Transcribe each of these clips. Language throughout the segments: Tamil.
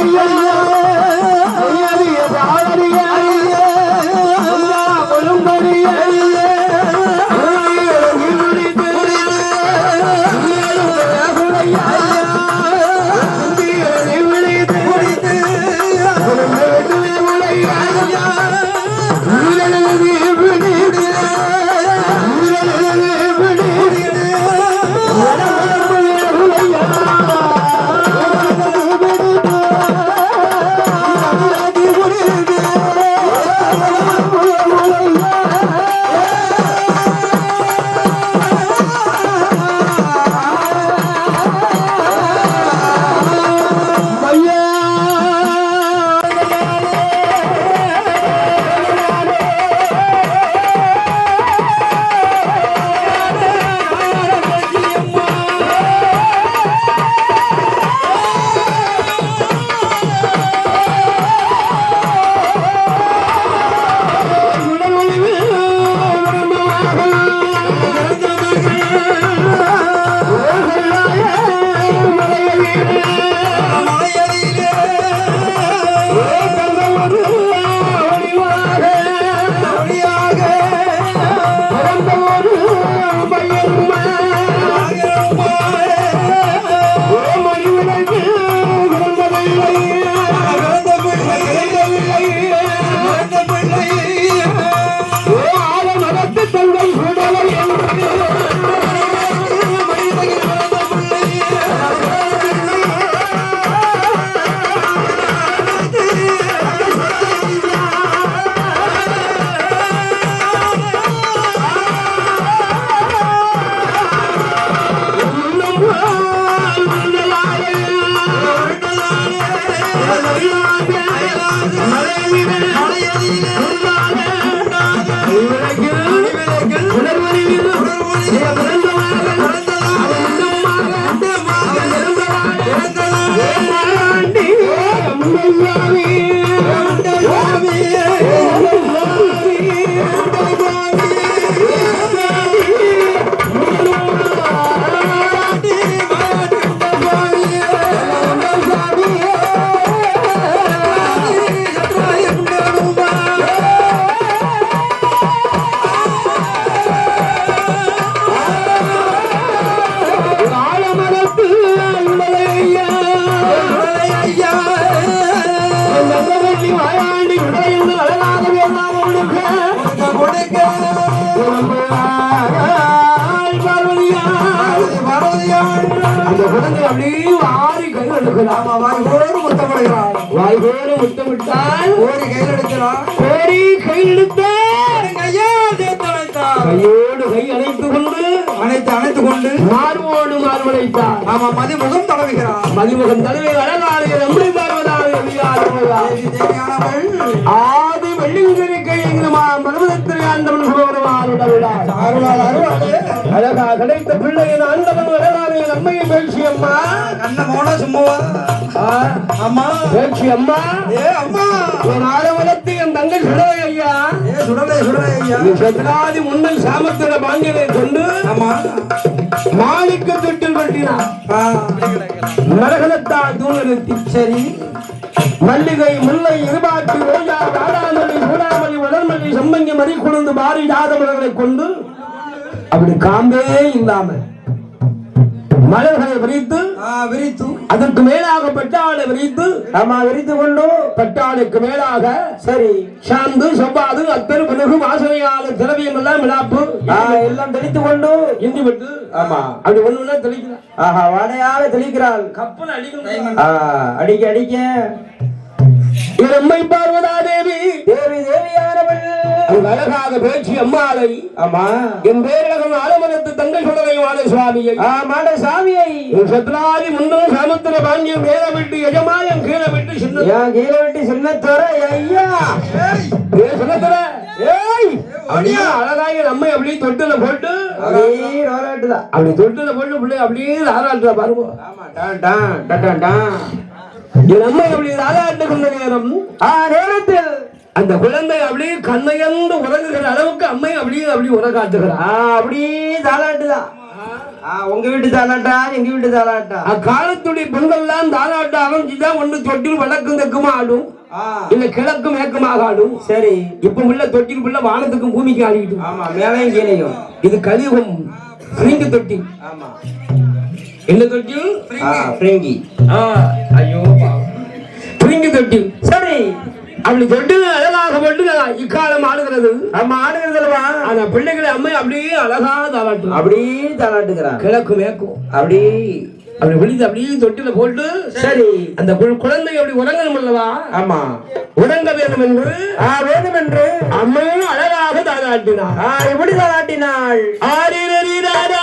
ஐயா அந்த குழந்தை அப்படியே ஆறி கையில் எடுக்கலாம். ஆமா வாய்கோடு முத்தமிடுகிறான் வாய்கோடு முத்தமிட்டால் ஓடி கையில் எடுக்கிறான் கோரி கையில் சேர்த்தழைத்தான் கையோடு கை அணைத்துக் கொண்டு அனைத்து அணைத்து கொண்டு. மார்போடு மார்படைத்தார். ஆமா மதிமுகம் தடவுகிறான் மதிமுகம் தலைமை அழகாளிய நம்முடைய தேவியானவள். ஆதி வெள்ளிங்கிருக்கை எங்கு மனமதத்திரை ஆண்டவன் அழகா கிடைத்த பிள்ளையின் ஆண்டவன் அழகாளிய நம்மையை பேசி அம்மா கண்ண போனா சும்மாவா அம்மா பேச்சு அம்மா ஏ அம்மா ஒரு ஆரவலத்து என் தங்கை சுடலை ஐயா ஏ சுடலை சுடலை ஐயா நீ சத்ராதி முன்னல் சாமத்திர பாங்கினை கொண்டு அம்மா மாணிக்க தொட்டில் கட்டினார் ஆ, நரகலத்தா தூண நிறுத்தி சரி மல்லிகை முல்லை இருபாட்டு ரோஜா வாடாமல்லி சூடாமல்லி செம்மங்கி மறி குழுந்து பாரி மலர்களை கொண்டு அப்படி காம்பே இல்லாமல் மலர்களை விரித்து விரித்து. அதற்கு மேலாக பட்டாளை விரித்து ஆமா விரித்து கொண்டு பட்டாளுக்கு மேலாக சரி சாந்து செவ்வாது அத்தரு பிறகு வாசனையால திரவியம் எல்லாம் விழாப்பு. எல்லாம் தெளித்து கொண்டு இந்தி விட்டு ஆமா. அப்படி ஒண்ணு ஒண்ணா தெளிக்கிறான் ஆஹா வாடையாக தெளிக்கிறாள். கப்பல் அடிக்கணும். அடிக்க அடிக்க. எம்மை பார்வதா தேவி அழகாக பேச்சு அம்மாளை. ஆமா என் பேரழகம் ஆலமரத்து தங்கை சுடலைவான சுவாமியை. ஆ மாட சாமியை. சத்ராதி முன்னும் சாமுத்திர பாண்டியம் மேல விட்டு எஜமாயம் கீழே விட்டு சின்ன கீழே வெட்டி சின்னத்தோர ஐயா. ஏ சின்னத்துல ஏய் அப்படியே அழகாக நம்மை அப்படியே தொட்டில போட்டு அப்படியே அப்படி தொட்டில போட்டு பிள்ளை அப்படியே பாருங்க. ஆமா டான் டான் டான் டான் என் அம்மை அப்படி தாராட்டு கொண்ட நேரம் ஆ நேரத்தில் அந்த குழந்தை அப்படியே கண்ணையந்து உறங்குகிற அளவுக்கு அம்மை அப்படியே அப்படி உறக்காட்டுகிறார் ஆ அப்படியே தாலாட்டுதான் ஆ உங்க வீட்டு தாலாட்டா எங்க வீட்டு தாலாட்டா அக்காலத்துடைய பெண்கள்லாம் தாராட்ட ஆரம்பிச்சுதான் ஒண்ணு தொட்டில் வழக்கும் தெக்குமா ஆடும் இல்ல கிழக்கும் மேற்குமாக ஆடும் சரி. இப்ப உள்ள தொட்டில் உள்ள வானத்துக்கும் பூமிக்கு ஆடிக்கிட்டு. ஆமா மேலையும் கீழையும். இது கலியுகம் சிரிங்கு தொட்டில். ஆமா. என்ன தொட்டில்? பிரிங்கி ஐயோ சிரிங்கு தொட்டில். சரி. அப்படி தொட்டில் அழகாக போட்டு இக்காலம் ஆடுகிறது. ஆமா ஆடுகிறதுலவா? ஆனா பிள்ளைகளை அம்மை அப்படியே அழகா தாளாட்டும் அப்படியே தாலாட்டுகிறான் கிழக்கு மேற்கும் அப்படி அப்படி விழுந்து அப்படியே தொட்டில போட்டு சரி. அந்த குழந்தை அப்படி உறங்கணும் அல்லவா ஆமா. உறங்க வேண்டும் என்று ஆ வேணும் என்று அம்மையும் அழகாக தாளாட்டினார் ஆ எப்படி தாலாட்டினாள் ஆரிரரிராரோ.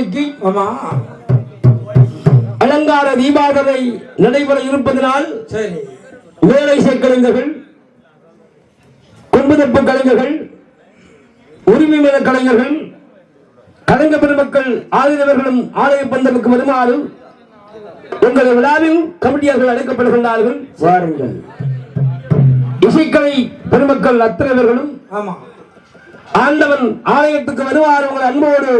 சுவாமிக்கு ஆமா. அலங்கார தீபாவளி நடைபெற இருப்பதனால் வேலைசை கலைஞர்கள் கும்புதப்பு கலைஞர்கள் உரிமை மேல கலைஞர்கள் கலைஞ பெருமக்கள் ஆதரவர்களும் ஆலய பந்தலுக்கு வருமாறு உங்கள் விழாவில் கமிட்டியார்கள் அழைக்கப்படுகின்றார்கள். வாருங்கள். இசைக்கலை பெருமக்கள் அத்தனைவர்களும் ஆமா. ஆண்டவன் ஆலயத்துக்கு வருவார் உங்கள் அன்போடு